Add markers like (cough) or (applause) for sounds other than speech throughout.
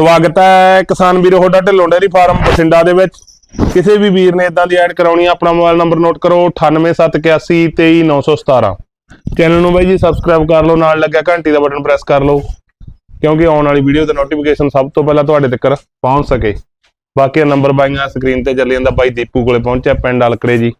ਸਵਾਗਤ ਹੈ ਕਿਸਾਨ ਵੀਰੋ, ਤੁਹਾਡਾ ਢਿੱਲੋਂ ਡੇਰੀ ਫਾਰਮ ਬਠਿੰਡਾ ਦੇ ਵਿੱਚ। ਕਿਸੇ ਵੀ ਵੀਰ ਨੇ ਇਦਾਂ ਦੀ ਐਡ ਕਰਾਉਣੀ ਆ, ਆਪਣਾ ਮੋਬਾਈਲ ਨੰਬਰ ਨੋਟ ਕਰੋ 9871823917 ਚੈਨਲ ਨੂੰ ਬਾਈ ਜੀ ਸਬਸਕ੍ਰਾਈਬ ਕਰ ਲਓ, ਨਾਲ ਲੱਗਿਆ ਘੰਟੀ ਦਾ ਬਟਨ ਪ੍ਰੈਸ ਕਰ ਲਓ, ਕਿਉਂਕਿ ਆਉਣ ਵਾਲੀ ਵੀਡੀਓ ਦਾ ਨੋਟੀਫਿਕੇਸ਼ਨ ਸਭ ਤੋਂ ਪਹਿਲਾਂ ਤੁਹਾਡੇ ਤੱਕ ਪਹੁੰਚ ਸਕੇ। ਬਾਕੀ ਨੰਬਰ ਬਾਈਆਂ ਸਕਰੀਨ ਤੇ ਚੱਲੀ ਜਾਂਦਾ ਬਾਈ ਦੀਪੂ ਕੋਲੇ ਪਹੁੰਚਿਆ, ਪਿੰਡ ਅਲਕੜੇ ਜੀ।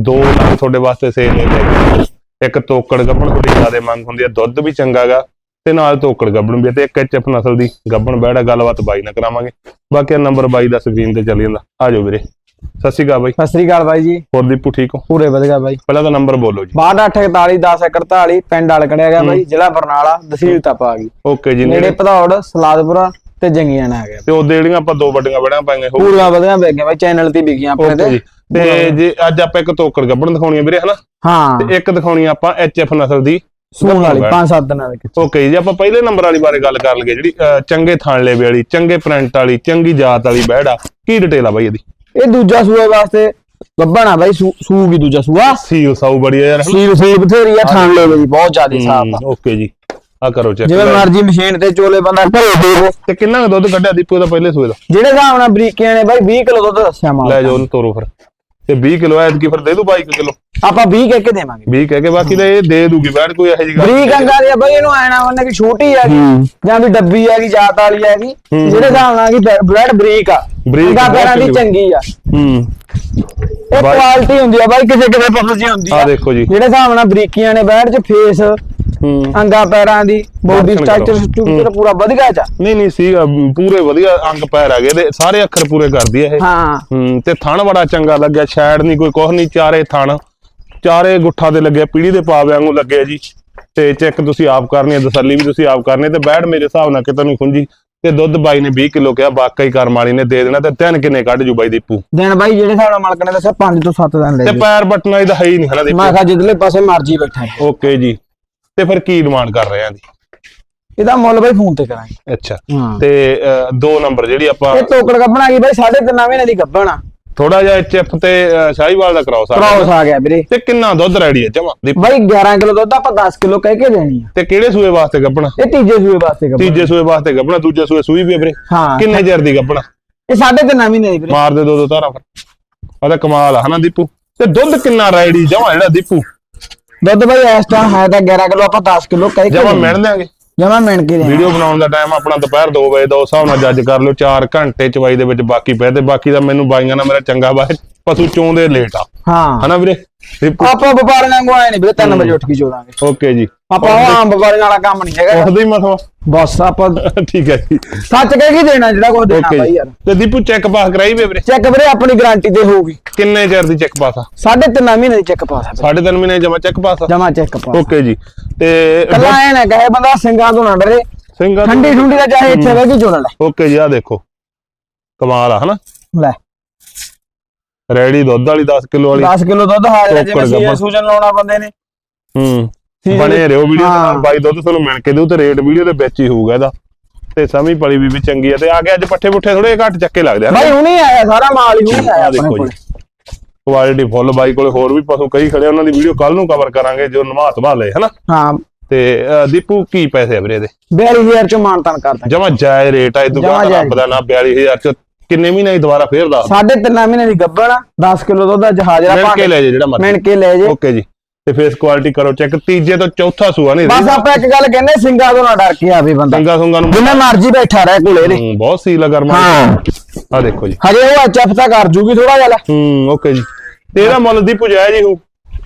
ਦੋ ਲੱਖ ਤੁਹਾਡੇ ਵਾਸਤੇ ਸੇਲ ਨੇ ਲੈ ਕੇ ਇੱਕ ਤੋਕੜ ਗੱਭਣ ਤੁਹਾਡੀ ਜ਼ਿਆਦਾ ਮੰਗ ਹੁੰਦੀ ਹੈ ਦੁੱਧ ਵੀ ਚੰਗਾਗਾ ਤੇ ਨਾਲ ਤੋਕੜ ਗੱਭਣ ਵੀ ਤੇ ਇੱਕ ਐਚਐਫ ਨਸਲ ਦੀ ਗੱਭਣ ਬੈੜਾ ਗੱਲਬਾਤ ਬਾਈ ਨਾਲ ਕਰਾਵਾਂਗੇ। ਬਾਕੀ ਨੰਬਰ ਬਾਈ ਦਾ ਸਕਰੀਨ ਤੇ ਚੱਲੀ ਜਾਂਦਾ। ਆ ਜਾਓ ਵੀਰੇ। ਸਤਿ ਸ਼੍ਰੀ ਅਕਾਲ ਬਾਈ। ਸਤਿ ਸ੍ਰੀ ਅਕਾਲ ਬਾਈ ਜੀ। ਹੋਰ ਦੀਪੂ ਠੀਕ ਹੋ? ਪੂਰੇ ਵਧੀਆ ਬਾਈ। ਪਹਿਲਾਂ ਤਾਂ ਨੰਬਰ ਬੋਲੋ ਜੀ। 6241 1041 ਪਿੰਡ ਅਲਕੜਿਆ ਗਿਆ ਬਾਈ ਜ਼ਿਲ੍ਹਾ ਬਰਨਾਲਾ ਤਹਿਸੀਲ ਤਪਾ ਆ ਗਈ ਓਕੇ ਜੀ ਨੇੜੇ ਭਦੌੜ ਸਲਾਦਪੁਰਾ ਤੇ ਜੰਗੀਆਂ ਆ ਗਿਆ। ਤੇ ਉਹ ਜਿਹੜੀਆਂ ਆਪਾਂ ਦੋ ਵੱਡੀਆਂ ਬੜਾਂ ਪਾਈਆਂ ਹੋ ਪੂਰੀਆਂ ਵਧੀਆ ਵੇਗੀਆਂ ਬਾਈ ਚੈਨਲ ਤੇ ਵਿਕੀਆਂ ਆਪਣੇ ਤੇ ਤੇ ਜੇ ਅੱਜ ਆਪਾਂ ਇੱਕ ਤੋਕੜ ਗੱਭਣ ਦਿਖਾਉਣੀ ਆ ਵੀਰੇ ਹਨਾ? ਹਾਂ। ਤੇ ਇੱਕ ਦਿਖਾਉਣੀ ਆਪਾਂ ਐਚਐਫ ਨਸਲ ਦੀ ਸੂਣ ਵਾਲੀ ਗੱਭਣ 5-7 ਦਿਨਾਂ ਦੇ ਵਿੱਚ। ਓਕੇ ਜੀ ਆਪਾਂ ਪਹਿਲੇ ਨੰਬਰ ਵਾਲੀ ਬਾਰੇ ਗੱਲ ਕਰ ਲਈਏ ਜਿਹੜੀ ਚੰਗੇ ਥਣ ਲੇਵੇ ਵਾਲੀ ਚੰਗੇ ਪ੍ਰਿੰਟ ਵਾਲੀ ਚੰਗੀ ਜਾਤ ਵਾਲੀ ਬੈੜ ਆ। ਕੀ ਡਿਟੇਲ ਆ ਬਾਈ ਇਹਦੀ? ਇਹ ਦੂਜਾ ਸੂਏ ਵਾਸਤੇ ਗੱਬਣਾ ਬਾਈ ਸੂ ਵੀ ਦੂਜਾ ਸੂਆ। ਸੀਲ ਸਾਊ ਬੜੀ ਆ ਯਾਰ? ਸੀਲ ਸੀ ਬਥੇਰੀ ਆ ਠਾਣ ਲੈ ਬਈ ਬਹੁਤ ਜ਼ਿਆਦਾ ਸਾਫ਼ ਆ। ਓਕੇ ਜੀ ਆ ਕਰੋ ਚੈੱਕ ਜਿਵੇਂ ਮਰਜ਼ੀ ਮਸ਼ੀਨ ਤੇ ਚੋਲੇ ਬੰਦਾ ਘਰੇ ਦੇਵੋ ਤੇ ਕਿੰਨਾ ਦੁੱਧ ਕੱਢਿਆ ਦੀਪੂ ਦਾ ਪਹਿਲੇ ਸੂਏ ਦਾ? ਜਿਹੜੇ ਹਿਸਾਬ ਨਾਲ ਬਰੀਕੀਆਂ ਨੇ ਬਾਈ 20 ਕਿਲੋ ਦੁੱਧ ਦੱਸਿਆ ਮਾਲ ਲੈ ਜਾਓ ਤੋਰੋ ਫਿਰ। ਤੇ 20 ਕਿਲੋ ਐਤ ਕੀ ਫਿਰ ਦੇ ਦੂ 22 ਕਿਲੋ। ਆਪਾਂ 20 ਕਹਿ ਕੇ ਦੇਵਾਂਗੇ। 20 ਕਹਿ ਕੇ ਬਾਕੀ ਤਾਂ ਇਹ ਦੇ ਦੂਗੀ ਬੈੜ ਕੋਈ ਇਹੋ ਜਿਹੀ ਗੱਲ ਬਰੀਕ ਅੰਗਾ ਦੀ ਆ ਬਈ ਇਹਨੂੰ ਐਣਾ ਮੰਨ ਕਿ ਛੋਟੀ ਹੈਗੀ ਜਾਂ ਵੀ ਡੱਬੀ ਹੈਗੀ ਜਾਤ ਵਾਲੀ ਹੈਗੀ ਜਿਹੜੇ ਹਿਸਾਬ ਨਾਲ ਕਿ ਬਲੱਡ ਬਰੀਕ ਆ। ਬਰੀਕ ਪੈਰਾਂ ਦੀ ਚੰਗੀ। ਆ। ਹੂੰ। ਇਹ ਬਾਈ- ਕੁਆਲਿਟੀ ਹੁੰਦੀ ਆ ਬਾਈ ਕਿਸੇ ਕਿਸੇ ਪਸਲ ਦੀ ਹੁੰਦੀ ਆ। ਆ ਦੇਖੋ ਜੀ। ਜਿਹੜੇ ਹਿਸਾਬ ਨਾਲ ਬਰੀਕੀਆਂ ਨੇ ਬੈਠ ਚ ਫੇਸ ਅੰਗਾ ਪੈਰਾਂ ਦੀ ਬੋਡੀ ਸਟਰਕਚਰ। ਸਟਰਕਚਰ ਪੂਰਾ ਵਧੀਆ ਚ। ਨਹੀਂ ਨਹੀਂ ਸੀ ਅਮ, ਪੂਰੇ ਵਧੀਆ ਅੰਗ ਪੈਰ ਹੈਗੇ ਤੇ ਸਾਰੇ ਅੱਖਰ ਪੂਰੇ ਕਰਦੀ ਹੈ ਇਹ। ਹਾਂ। ਤੇ ਥਣ ਬੜਾ ਚੰਗਾ ਲੱਗਿਆ ਸ਼ੈਡ ਨਹੀਂ ਕੋਈ ਕੁਛ ਨਹੀਂ ਚਾਰੇ ਥਣ। ਚਾਰੇ ਗੁੱਠਾਂ ਦੇ ਲੱਗੇ ਪੀੜੀ ਦੇ ਪਾਵਿਆਂ ਨੂੰ ਲੱਗੇ ਜੀ। ਤੇ ਚੈੱਕ ਤੁਸੀਂ ਆਪ ਕਰਨੀ ਹੈ ਤਸੱਲੀ ਵੀ ਤੁਸੀਂ ਆਪ ਕਰਨੀ ਤੇ ਬੈੜ ਮੇਰੇ ਹਿਸਾਬ ਨਾਲ ਕਿਤੇ ਨਹੀਂ ਖੁੰਜੀ ਤੇ ਦੁੱਧ ਬਾਈ ਨੇ 20 ਕਿਲੋ ਕਿਹਾ ਵਾਕਈ ਕਰਮ ਵਾਲੀ ਨੇ ਦੇ ਦੇਣਾ ਤੇ ਤਿੰਨ ਕਿੰਨੇ ਕੱਢ ਜੂ ਬਾਈ ਦੀਪੂ? ਦਿਨ ਬਾਈ ਜਿਹੜੇ ਹਿਸਾਬ ਨਾਲ ਮਾਲਕ ਨੇ ਦੱਸਿਆ 5 ਤੋਂ 7 ਦਿਨ ਲੈ ਤੇ ਪੈਰ ਬਟਨਾ ਇਹਦਾ ਹੈ ਹੀ ਨਹੀਂ ਹਨਾ ਮੈਂ ਦੀਪੂ। ਕਿਹਾ ਜਿੱਦਲੇ ਪਾਸੇ ਮਰਜ਼ੀ ਬੈਠਾ ਹੈ। ਓਕੇ ਜੀ। ਤੇ ਫਿਰ ਕੀ ਡਿਮਾਂਡ ਕਰ ਰਹੇ ਆਂ ਦੀ ਇਹਦਾ ਮੁੱਲ ਬਾਈ ਫੋਨ ਤੇ ਕਰਾਂਗੇ। ਅੱਛਾ। ਹਾਂ। ਤੇ ਦੋ ਨੰਬਰ ਜਿਹੜੀ ਆਪਾਂ ਇਹ ਟੋਕੜ ਗੱਬਣਾ ਗਈ ਬਾਈ? 3.5 ਮਹੀਨੇ ਦੀ ਗੱਬਣਾ ਥੋੜਾ ਜਿਹਾ ਐਚਐਫ ਤੇ ਸ਼ਾਹੀਵਾਲ ਦਾ ਕਰਾਓ ਕ੍ਰੋਸ ਸਾਰਾ ਆ ਗਿਆ ਵੀਰੇ। ਤੇ ਕਿੰਨਾ ਦੁੱਧ ਰੈਡੀ ਹੈ ਜਮਾ? ਬਾਈ 11 ਕਿਲੋ ਦੁੱਧ ਆਪਾਂ 10 ਕਿਲੋ ਕਹਿ ਕੇ ਦੇਣੀ ਆ। ਤੇ ਕਿਹੜੇ ਸੂਏ ਵਾਸਤੇ ਗੱਪਣਾ? ਇਹ ਤੀਜੇ ਸੂਏ ਵਾਸਤੇ ਗੱਬਣਾ ਤੀਜੇ ਸੂਏ ਵਾਸਤੇ ਗੱਪਣਾ ਦੂਜੇ ਸੂਏ ਸੂਈ ਵੀ ਹੈ ਵੀਰੇ। ਹਾਂ। ਕਿੰਨੇ ਚਿਰ ਦੀ ਗੱਪਣਾ? ਇਹ 3.5 ਮਹੀਨੇ ਦੀ ਵੀਰੇ। ਮਾਰ ਦੇ ਦੋ ਦੋ ਧਾਰਾਂ ਫਿਰ। ਆ ਤਾਂ ਕਮਾਲ ਆ ਹਨਾ ਦੀਪੂ? ਤੇ ਦੁੱਧ ਕਿੰਨਾ ਰੈਡੀ ਜਮਾ ਜਿਹੜਾ ਦੀਪੂ? ਦੁੱਧ ਬਾਈ ਇਸ ਟਾਈਮ ਹੈ ਤਾਂ 11 ਕਿਲੋ ਆਪਾਂ 10 ਕਿਲੋ ਕਹਿ ਕੇ ਜਮਾ ਮਿਣ ਦਿਆਂਗੇ ਜਮਾ ਮਿਣ ਕੇ ਦੇਣਾ ਵੀਡੀਓ ਬਣਾਉਣ ਦਾ ਟਾਈਮ ਆਪਣਾ ਦੁਪਹਿਰ 2 ਵਜੇ ਦਾ ਉਸ ਹਿਸਾਬ ਨਾਲ ਜੱਜ ਕਰ ਲਿਓ 4 ਘੰਟੇ ਚਵਾਈ ਦੇ ਵਿੱਚ ਬਾਕੀ ਪਏ ਤੇ ਬਾਕੀ ਦਾ ਮੈਨੂੰ ਬਾਈਆਂ ਨਾਲ ਮੇਰਾ ਚੰਗਾ ਬਾਏ ਪਸ਼ੂ ਚੋਂਦੇ ਲੇਟ ਆ। ਹਾਂ। ਹਨਾ ਵੀਰੇ? ਆਪਾਂ ਵਪਾਰ ਵਾਂਗੂ ਆਏ ਨਹੀਂ ਵੀਰੇ 3 ਵਜੇ ਉੱਠ ਕੇ ਜੋੜਾਂਗੇ ਓਕੇ ਜੀ। ਆਪਾਂ ਉਹ ਆਮ ਵਪਾਰ ਵਾਲਾ ਕੰਮ ਨਹੀਂ ਹੈਗਾ। ਉੱਠਦੇ ਹੀ ਮਸਵਾ ਬਸ ਆਪਾਂ (laughs) ਠੀਕ ਹੈ ਜੀ। ਸੱਚ ਕਹਿ ਕੇ ਦੇਣਾ ਜਿਹੜਾ ਕੁਝ ਦੇਣਾ ਜੀ। ਯਾਰ। ਤੇ ਦੀਪੂ ਚੈੱਕ ਪਾਸ ਕਰਾਈ ਵੇ ਵੀਰੇ? ਚੈੱਕ ਵੀਰੇ ਆਪਣੀ ਗਾਰੰਟੀ ਤੇ ਹੋਊਗੀ ਕਿੰਨੇ ਚਿਰ ਦੀ ਚੈੱਕ ਪਾਸ ਆ? 3.5 ਮਹੀਨੇ ਦੀ ਚੈੱਕ ਪਾਸ ਸਾਢੇ ਤਿੰਨ ਮਹੀਨੇ ਜਮਾ ਚੈੱਕ ਪਾਸ ਆ? ਜਮਾ ਚੈੱਕ ਪਾਸ ਓਕੇ ਜੀ। ਤੇ ਕੱਲਾ ਐ ਨਾ ਕਹੇ ਬੰਦਾ ਸਿੰਘਾਂ ਤੋਂ ਨਾ ਡਰੇ। ਸਿੰਘਾਂ ਠੰਡੀ ਠੁੰਡੀ ਦਾ ਚਾਹੇ ਇੱਥੇ ਬਹਿ ਕੇ ਲੈ। ਓਕੇ ਜੀ ਆ ਦੇਖੋ। ਕਮਾਲ ਆ ਹਨਾ? ਲੈ। ਰੈਡੀ ਦੁੱਧ ਵਾਲੀ 10 ਕਿਲੋ ਵਾਲੀ। 10 ਕਿਲੋ ਦੁੱਧ ਹਾਜ਼ਰ ਟੋਕਰ ਜਿਵੇਂ ਗੱਭਣ। ਸੀਜ਼ਨ ਲਾਉਣਾ ਬੰਦੇ ਨੇ। ਹੂੰ ਬਣੇ ਰਹੋ ਵੀਡੀਓ ਦੇ ਨਾਲ। ਹਾਂ। ਬਾਈ ਦੁੱਧ ਤੁਹਾਨੂੰ ਮਿਲ ਕੇ ਦਿਓ ਤੇ ਰੇਟ ਵੀਡੀਓ ਦੇ ਵਿੱਚ ਹੀ ਹੋਊਗਾ ਇਹਦਾ। ਤੇ ਸਮੀ ਪਲੀ ਵੀ ਵੀ ਚੰਗੀ ਆ। ਤੇ ਆ ਕੇ ਅੱਜ ਪੱਠੇ ਪੁੱਠੇ ਥੋੜੇ ਘੱਟ ਚੱਕੇ ਲੱਗਦੇ ਆ। ਬਾਈ ਹੁਣੇ ਆਇਆ ਸਾਰਾ ਮਾਲ ਹੀ ਹੁਣੇ ਆਇਆ ਦੇਖੋ ਜੀ। ਕੁਆਲਿਟੀ ਫੁੱਲ ਬਾਈ ਕੋਲੇ ਹੋਰ ਵੀ ਪਸ਼ੂ ਕਈ ਖੜੇ ਉਹਨਾਂ ਦੀ ਵੀਡੀਓ ਕੱਲ ਨੂੰ ਕਵਰ ਕਰਾਂਗੇ ਜੋ ਨਮਾ ਧਵਾ ਲਏ ਹਨਾ? ਹਾਂ। ਤੇ ਦੀਪੂ ਕੀ ਪੈਸੇ ਆ ਵੀਰੇ ਦੇ 42000 ਚੋਂ ਮਾਨਤਾਨ ਕਰਦਾ ਜਮਾ ਜਾਇ ਰੇਟ ਆ ਇਹ ਦੁਕਾਨ। ਰੱਬ ਦਾ ਨਾ 42000 ਚ ਕਿੰਨੇ ਮਹੀਨੇ ਦੀ ਦੁਬਾਰਾ ਫੇਰ ਦੱਸ ਸਾਢੇ ਤਿੰਨ ਮਹੀਨੇ ਦੀ ਗੱਬਣ 10 ਕਿਲੋ ਦੁੱਧ ਦਾ ਜਹਾਜ਼ ਮਿਲ ਦਾ ਕੇ ਲੈ ਜੇ ਜਿਹੜਾ ਮਰਜ਼ੀ। ਮਿਣ ਕੇ ਲੈ ਜੇ ਓਕੇ ਜੀ। ਤੇ ਫੇਸ ਕੁਆਲਿਟੀ ਕਰੋ ਚੈੱਕ ਤੀਜੇ ਤੋਂ ਚੌਥਾ ਸੂਆ ਨਹੀਂ ਬਸ ਆਪਾਂ ਇੱਕ ਗੱਲ ਕਹਿੰਦੇ ਸਿੰਘਾਂ ਤੋਂ ਨਾ ਡਰ ਕੇ ਆਵੇ ਬੰਦਾ। ਸੰਗਾ ਸੁੰਗਾ ਨੂੰ ਜਿੰਨਾ ਮਰਜ਼ੀ ਬੈਠਾ ਰਹੇ ਕੋਲੇ ਹੂੰ, ਬਹੁਤ ਸੀ ਲਗਰ ਮਾਰ ਹਾਂ। ਆ ਦੇਖੋ ਜੀ। ਹਜੇ ਉਹ ਐਚਐਫ ਤਾਂ ਕਰ ਜੂਗੀ ਥੋੜਾ ਜਿਹਾ। ਹੂੰ ਓਕੇ ਜੀ। ਤੇ ਇਹਦਾ ਮੁੱਲ ਦੀ ਪੁਜਾਇਆ ਜੀ ਹੋ।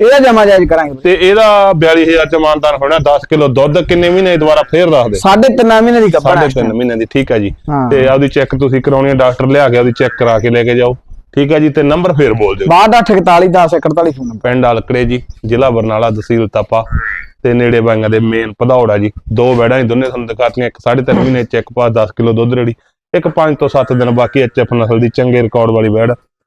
ਇਹਦਾ ਜਮਾ ਜਾਇਜ਼ ਕਰਾਂਗੇ ਤੇ ਇਹਦਾ 42000 ਚ ਹੋਣਾ 10 ਕਿਲੋ ਦੁੱਧ ਕਿੰਨੇ ਮਹੀਨੇ ਦੁਬਾਰਾ ਫੇਰ ਦੱਸ ਦੇ? ਸਾਢੇ ਤਿੰਨ ਮਹੀਨੇ ਦੀ ਗੱਬਣ ਸਾਢੇ ਤਿੰਨ ਮਹੀਨੇ ਦੀ ਠੀਕ ਹੈ ਜੀ। ਹਾਂ। ਤੇ ਆਪਦੀ ਚੈੱਕ ਤੁਸੀਂ ਕਰਾਉਣੀ ਹੈ ਡਾਕਟਰ ਲਿਆ ਕੇ ਆਪਦੀ ਚੈੱਕ ਕਰਾ ਕੇ ਲੈ ਕੇ ਜਾਓ। ਠੀਕ ਹੈ ਜੀ ਤੇ ਨੰਬਰ ਫੇਰ ਬੋਲ ਦਿਓ। 6241 1041 ਫੋਨ ਨੰਬਰ ਪਿੰਡ ਅਲਕੜੇ ਜੀ ਜ਼ਿਲ੍ਹਾ ਬਰਨਾਲਾ ਤਹਿਸੀਲ ਤਪਾ। ਤੇ ਨੇੜੇ ਬਾਈਆਂ ਦੇ ਮੇਨ ਪਧੌੜਾ ਜੀ। ਦੋ ਬੈੜਾਂ ਦੀ ਦੋਨੇ ਤੁਹਾਨੂੰ ਦਿਖਾਤੀਆਂ ਇੱਕ 3.5 ਮਹੀਨੇ ਚੈੱਕ ਪਾਸ 10 ਕਿਲੋ ਦੁੱਧ ਰੇੜੀ। ਇੱਕ 5 ਤੋਂ 7 ਦਿਨ ਬਾਕੀ ਐਚਐਫ ਨਸਲ ਦੀ ਚੰਗੇ ਰਿਕਾਰਡ ਵਾਲੀ ਬੈੜ।